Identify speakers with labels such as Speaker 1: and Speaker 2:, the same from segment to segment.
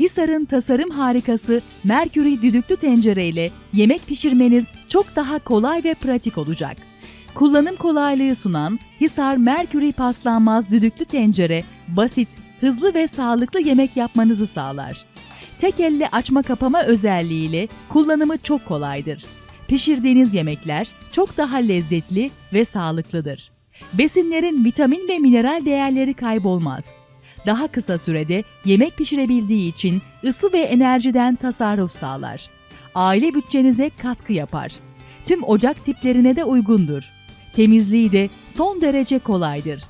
Speaker 1: Hisar'ın tasarım harikası Mercury düdüklü tencere ile yemek pişirmeniz çok daha kolay ve pratik olacak. Kullanım kolaylığı sunan Hisar Mercury paslanmaz düdüklü tencere basit, hızlı ve sağlıklı yemek yapmanızı sağlar. Tek elle açma kapama özelliğiyle kullanımı çok kolaydır. Pişirdiğiniz yemekler çok daha lezzetli ve sağlıklıdır. Besinlerin vitamin ve mineral değerleri kaybolmaz. Daha kısa sürede yemek pişirebildiği için ısı ve enerjiden tasarruf sağlar. Aile bütçenize katkı yapar. Tüm ocak tiplerine de uygundur. Temizliği de son derece kolaydır.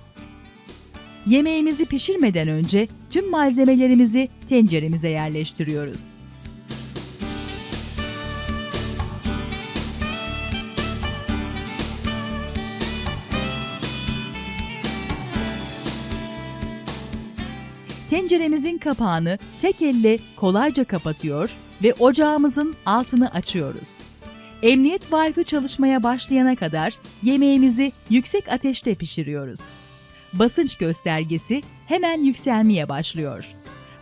Speaker 1: Yemeğimizi pişirmeden önce tüm malzemelerimizi tenceremize yerleştiriyoruz. Tenceremizin kapağını tek elle kolayca kapatıyor ve ocağımızın altını açıyoruz. Emniyet valfi çalışmaya başlayana kadar yemeğimizi yüksek ateşte pişiriyoruz. Basınç göstergesi hemen yükselmeye başlıyor.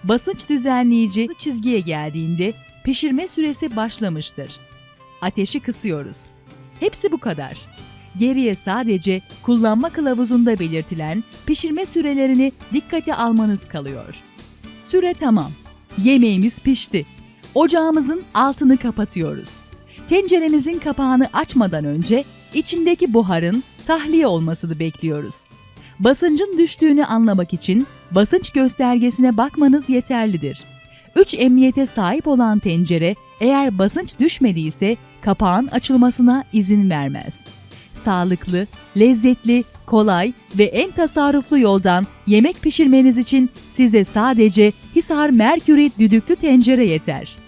Speaker 1: Basınç düzenleyici çizgiye geldiğinde pişirme süresi başlamıştır. Ateşi kısıyoruz. Hepsi bu kadar. Geriye sadece kullanma kılavuzunda belirtilen pişirme sürelerini dikkate almanız kalıyor. Süre tamam. Yemeğimiz pişti. Ocağımızın altını kapatıyoruz. Tenceremizin kapağını açmadan önce içindeki buharın tahliye olmasını bekliyoruz. Basıncın düştüğünü anlamak için basınç göstergesine bakmanız yeterlidir. 3 emniyete sahip olan tencere eğer basınç düşmediyse kapağın açılmasına izin vermez. Sağlıklı, lezzetli, kolay ve en tasarruflu yoldan yemek pişirmeniz için size sadece Hisar Mercury düdüklü tencere yeter.